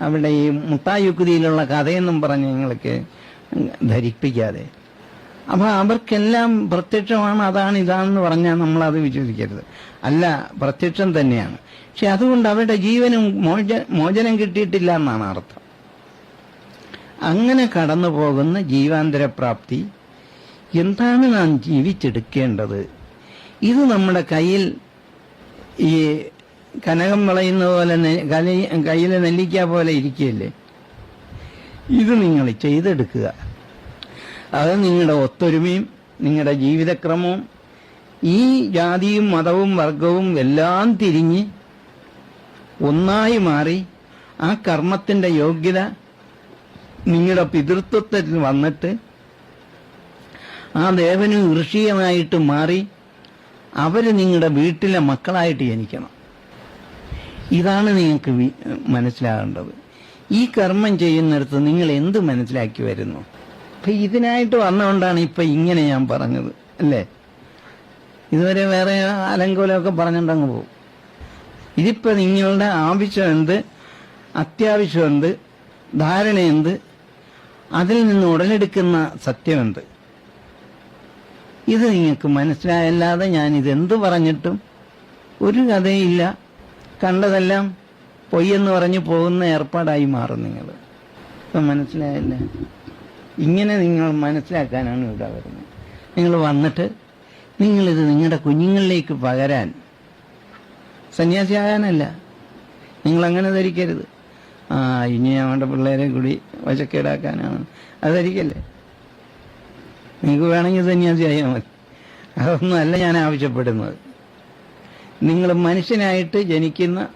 അവിടെ ഈ മുട്ടായുക്തിയിലുള്ള കഥയെന്നും പറഞ്ഞ് നിങ്ങൾക്ക് ധരിപ്പിക്കാതെ. അപ്പൊ അവർക്കെല്ലാം പ്രത്യക്ഷമാണ് അതാണ് ഇതാണെന്ന് പറഞ്ഞാൽ നമ്മൾ അത് വിശ്വസിക്കരുത്. അല്ല പ്രത്യക്ഷം തന്നെയാണ്. പക്ഷെ അതുകൊണ്ട് അവരുടെ ജീവനും മോച മോചനം കിട്ടിയിട്ടില്ല എന്നാണ് അർത്ഥം. അങ്ങനെ കടന്നു പോകുന്ന ജീവാന്തരപ്രാപ്തി എന്താണ് നാം ജീവിച്ചെടുക്കേണ്ടത്? ഇത് നമ്മുടെ കയ്യിൽ ഈ കനകം വളയുന്ന പോലെ കയ്യിലെ നെല്ലിക്ക പോലെ ഇരിക്കുകയല്ലേ? ഇത് നിങ്ങൾ ചെയ്തെടുക്കുക. അത് നിങ്ങളുടെ ഒത്തൊരുമയും നിങ്ങളുടെ ജീവിതക്രമവും ഈ ജാതിയും മതവും വർഗവും എല്ലാം തിരിഞ്ഞ് ഒന്നായി മാറി ആ കർമ്മത്തിന്റെ യോഗ്യത നിങ്ങളുടെ പിതൃത്വത്തിൽ വന്നിട്ട് ആ ദേവന് ഋഷിയുമായിട്ട് മാറി അവർ നിങ്ങളുടെ വീട്ടിലെ മക്കളായിട്ട് ജനിക്കണം. ഇതാണ് നിങ്ങൾക്ക് മനസ്സിലാകേണ്ടത്. ഈ കർമ്മം ചെയ്യുന്നിടത്ത് നിങ്ങൾ എന്ത് മനസ്സിലാക്കി വരുന്നു? അപ്പൊ ഇതിനായിട്ട് വന്നുകൊണ്ടാണ് ഇപ്പൊ ഇങ്ങനെ ഞാൻ പറഞ്ഞത് അല്ലേ? ഇതുവരെ വേറെ അലങ്കോലമൊക്കെ പറഞ്ഞിട്ടങ്ങ് പോകും. ഇതിപ്പോ നിങ്ങളുടെ ആവശ്യം എന്ത്? അത്യാവശ്യം എന്ത്? ധാരണ എന്ത്? അതിൽ നിന്ന് ഉടലെടുക്കുന്ന സത്യം എന്ത്? ഇത് നിങ്ങൾക്ക് മനസ്സിലായല്ലാതെ ഞാൻ ഇതെന്ത് പറഞ്ഞിട്ടും ഒരു കഥയില്ല. കണ്ടതെല്ലാം പൊയ്യെന്ന് പറഞ്ഞു പോകുന്ന ഏർപ്പാടായി മാറും നിങ്ങൾ ഇപ്പം മനസ്സിലായല്ല? ഇങ്ങനെ നിങ്ങൾ മനസ്സിലാക്കാനാണ് ഇവിടെ വരുന്നത്. നിങ്ങൾ വന്നിട്ട് നിങ്ങളിത് നിങ്ങളുടെ കുഞ്ഞുങ്ങളിലേക്ക് പകരാൻ സന്യാസിയാകാനല്ല നിങ്ങളങ്ങനെ ധരിക്കരുത്. ആ ഇനി അവന്റെ പിള്ളേരെ കൂടി വശക്കേടാക്കാനാണ്. അത് ധരിക്കല്ലേ നിങ്ങൾക്ക് വേണമെങ്കിൽ സന്യാസിയായാൽ മതി. അതൊന്നും അല്ല ഞാൻ ആവശ്യപ്പെടുന്നത്. നിങ്ങൾ മനുഷ്യനായിട്ട് ജനിക്കുന്ന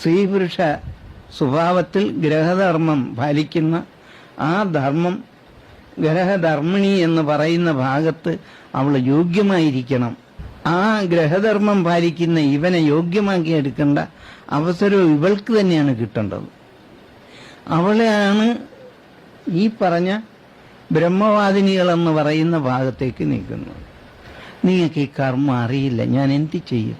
സ്ത്രീ പുരുഷ സ്വഭാവത്തിൽ ഗ്രഹധർമ്മം പാലിക്കുന്ന ആ ധർമ്മം ഗ്രഹധർമ്മിണി എന്ന് പറയുന്ന ഭാഗത്ത് അവൾ യോഗ്യമായിരിക്കണം. ആ ഗ്രഹധർമ്മം പാലിക്കുന്ന ഇവനെ യോഗ്യമാക്കി എടുക്കേണ്ട അവസരവും ഇവൾക്ക് തന്നെയാണ് കിട്ടേണ്ടത്. അവളെയാണ് ഈ പറഞ്ഞ ബ്രഹ്മവാദിനികളെന്ന് പറയുന്ന ഭാഗത്തേക്ക് നീക്കുന്നത്. നിങ്ങൾക്ക് ഈ കർമ്മം അറിയില്ല. ഞാൻ എന്ത് ചെയ്യും?